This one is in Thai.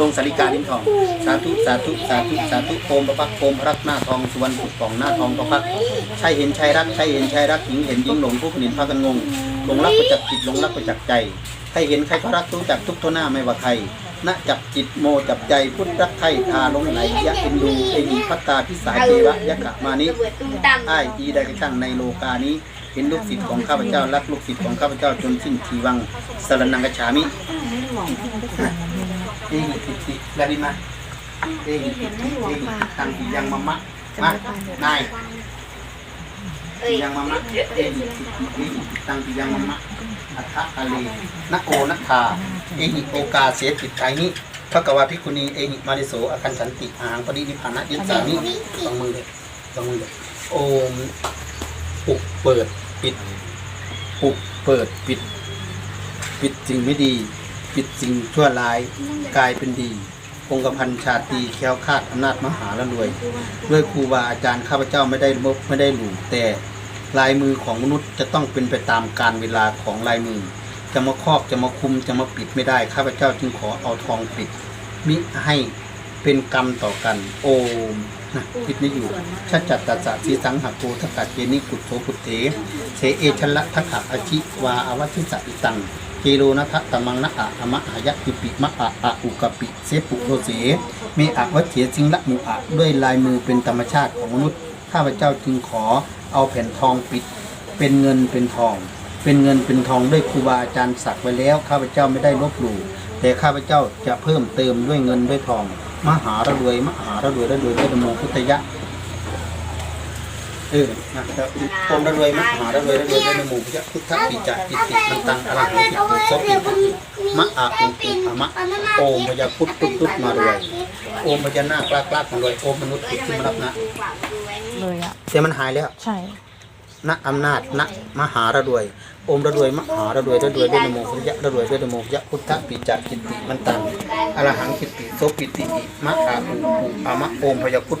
ตรงสาริกาลิ้นทอง สาธุสาธุสาธุสาธุโอมประพักโอมพระรักหน้าทองสุวรรณปุกป่องหน้าทองประพักใช่เห็นชายรักใช่เห็นชายรักหญิงเห็นหญิงหลงผู้ผลิตพากันงงหลงรักประจักษ์จิตหลงรักประจักษ์ใจใครเห็นใครก็รักรู้จักทุกทหน้าไม่ว่าใครณจับจิตโมจับใจพุทธรักไทยทาลงไหลยะเอ็นดูเอหิพัตตาพิสายเทวะยะกะมานิระมตั้มอ้ายอีได้กระทั่งในโลกานี้เห็นลูกศิษย์ของข้าพเจ้ารักลูกศิษย์ของข้าพเจ้าจนสิ้นทีวังสรนังกชฉามิ เอหิติติลาดิมาเอหิติติเอหิติตังปิยังมะมะมานายเอ้ยยังมะมะเอหิติติเอหิติตังปิยังมะมะอัฏฐะเลนะโอนัทธาเอหิโอกาเสติไตนิพระกวาภิกขุณีเอหิมาริโสอคันสันติอาหังปรินิพพานะยิสสามิสองมือเลยสองมือเลยโอมปุกเปิดปิดปุกเปิดปิด ปิดสิ่งไม่ดี ปิดสิ่งชั่วร้ายกลายเป็นดี องค์พันชาตีแค้วคาดอำนาจมหาละรวย ด้วยครูบาอาจารย์ข้าพเจ้าไม่ได้ลบไม่ได้หลู่แต่ลายมือของมนุษย์จะต้องเป็นไปตามการเวลาของลายมือ จะมาครอบจะมาคุมจะมาปิดไม่ได้ข้าพเจ้าจึงขอเอาทองปิด มิให้เป็นกรรมต่อกัน โอมนะปิดไม่อยู่ชัจจัตตาสะสีสังหาโกทกัดเจนิกุตโสกุตเถเสเอชละทักขะอาชิวาอวัชิสะอิตัง เจโรนะทะตมังนะอะอมะหายะปิปิมะอะอะอุกปิเสปุโรเสเมอะวัจเฉสิงละมุอะด้วยลายมือเป็นธรรมชาติของมนุษย์ข้าพเจ้าจึงขอเอาแผ่นทองปิด เป็นเงินเป็นทอง เป็นเงินเป็นทองด้วยครูบาอาจารย์สักไว้แล้ว ข้าพเจ้าไม่ได้ลบหลู่แต่ข้าพเจ้าจะเพิ่มเติมด้วยเงินด้วยทอง มหาระรวยมหาระรวยระรวยด้วยนโมพุทธยะ เออนะครับโอมระรวยมหาระรวยระรวยได้วยนโมพุทธยะพุทธปิจติติมันตังอรหังติปุโสปิมะอาอุตุอะมะโอมพยาพุทธตุ๊ดตุ๊ดมารวยโอมพญานาคลากลากมารวยโอมมนุษย์ติดที่มารับนะเลยอะแต่มันหายแล้วใช่ณอำนาจณมหาระรวย อมระรวยมหาระรวยระรวยด้วยนโมพุทธยะระรวยด้วยนโมพุทธยะพุทธปิจักกิติมันตังอรหังกิติโสปิติมะอาอุอุอะมะโอมพยาพุทธ